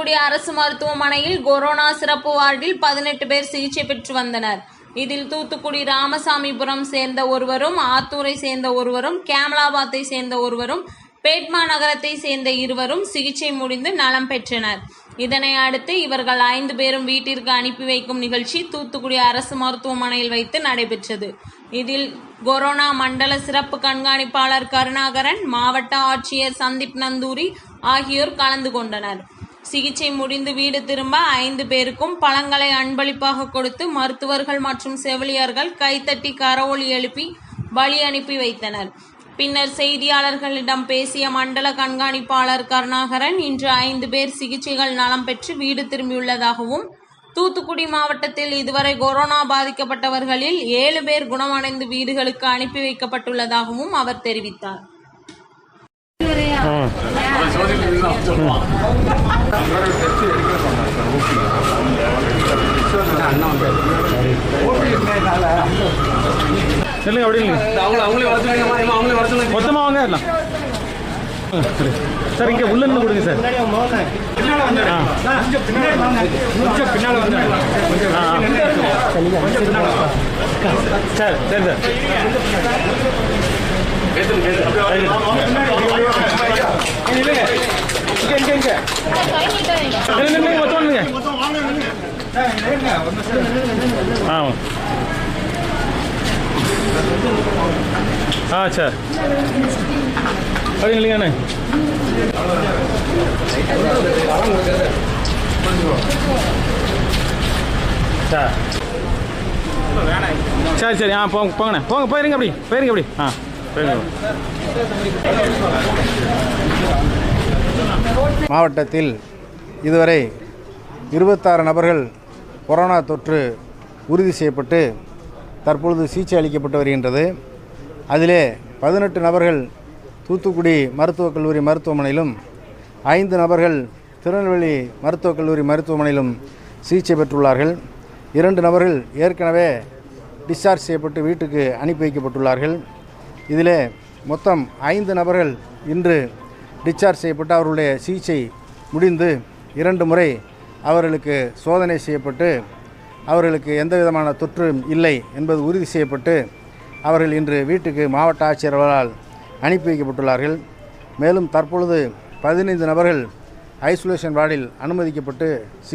தூத்துக்குடி அரசு மருத்துவமனையில் கொரோனா சிறப்பு வார்டில் பதினெட்டு பேர் சிகிச்சை பெற்று வந்தனர். இதில் தூத்துக்குடி ராமசாமிபுரம் சேர்ந்த ஒருவரும் ஆத்தூரை சேர்ந்த ஒருவரும் கேமலாபாத்தை சேர்ந்த ஒருவரும் பேட்மா நகரத்தை சேர்ந்த இருவரும் சிகிச்சை முடிந்து நலம் பெற்றனர். இதனை அடுத்து இவர்கள் ஐந்து பேரும் வீட்டிற்கு அனுப்பி வைக்கும் நிகழ்ச்சி தூத்துக்குடி அரசு மருத்துவமனையில் வைத்து நடைபெற்றது. இதில் கொரோனா மண்டல சிறப்பு கண்காணிப்பாளர் கருணாகரன் மாவட்ட ஆட்சியர் சந்தீப் நந்தூரி ஆகியோர் கலந்து கொண்டனர். சிகிச்சை முடிந்து வீடு திரும்ப ஐந்து பேருக்கும் பழங்களை அன்பளிப்பாக கொடுத்து மருத்துவர்கள் மற்றும் செவிலியர்கள் கைத்தட்டி கரவொலி எழுப்பி பலி அனுப்பி வைத்தனர். பின்னர் செய்தியாளர்களிடம் பேசிய மண்டல கண்காணிப்பாளர் கருணாகரன் இன்று ஐந்து பேர் சிகிச்சைகள் நலம் பெற்று வீடு திரும்பியுள்ளதாகவும் தூத்துக்குடி மாவட்டத்தில் இதுவரை கொரோனா பாதிக்கப்பட்டவர்களில் ஏழு பேர் குணமடைந்து வீடுகளுக்கு அனுப்பி வைக்கப்பட்டுள்ளதாகவும் அவர் தெரிவித்தார். இல்லைங்க அப்படி இல்லைங்க. அவங்கள அவங்களே வர சொல்லுங்க அம்மா, அவங்களே வர சொல்லுங்க மொத்தமாக வாங்க எல்லாம் சரி இங்கே உள்ள இருந்து கொடுங்க சார். சார் சரி சார். இல்லை, ஆ சார் அப்படி இல்லைங்கண்ணே சார் சரி சரி ஆ போங்க போங்கண்ணே. போங்க போயிருங்க அப்படி போயிருங்க அப்படி. ஆ. மாவட்டத்தில் இதுவரை இருபத்தாறு நபர்கள் கொரோனா தொற்று உறுதி செய்யப்பட்டு தற்பொழுது சிகிச்சை அளிக்கப்பட்டு வருகின்றது. அதிலே பதினெட்டு நபர்கள் தூத்துக்குடி மருத்துவக் கல்லூரி மருத்துவமனையிலும் ஐந்து நபர்கள் திருநெல்வேலி மருத்துவக் கல்லூரி மருத்துவமனையிலும் சிகிச்சை பெற்றுள்ளார்கள். இரண்டு நபர்கள் ஏற்கனவே டிஸ்சார்ஜ் செய்யப்பட்டு வீட்டுக்கு அனுப்பி வைக்கப்பட்டுள்ளார்கள். இதிலே மொத்தம் ஐந்து நபர்கள் இன்று டிஸ்சார்ஜ் செய்யப்பட்டு அவர்களுடைய சிகிச்சை முடிந்து இரண்டு முறை அவர்களுக்கு சோதனை செய்யப்பட்டு அவர்களுக்கு எந்த விதமான தொற்றும் இல்லை என்பது உறுதி செய்யப்பட்டு அவர்கள் இன்று வீட்டுக்கு மாவட்ட ஆட்சியர்களால் அனுப்பி வைக்கப்பட்டுள்ளார்கள். மேலும் தற்பொழுது பதினைந்து நபர்கள் ஐசோலேஷன் வார்டில் அனுமதிக்கப்பட்டு சி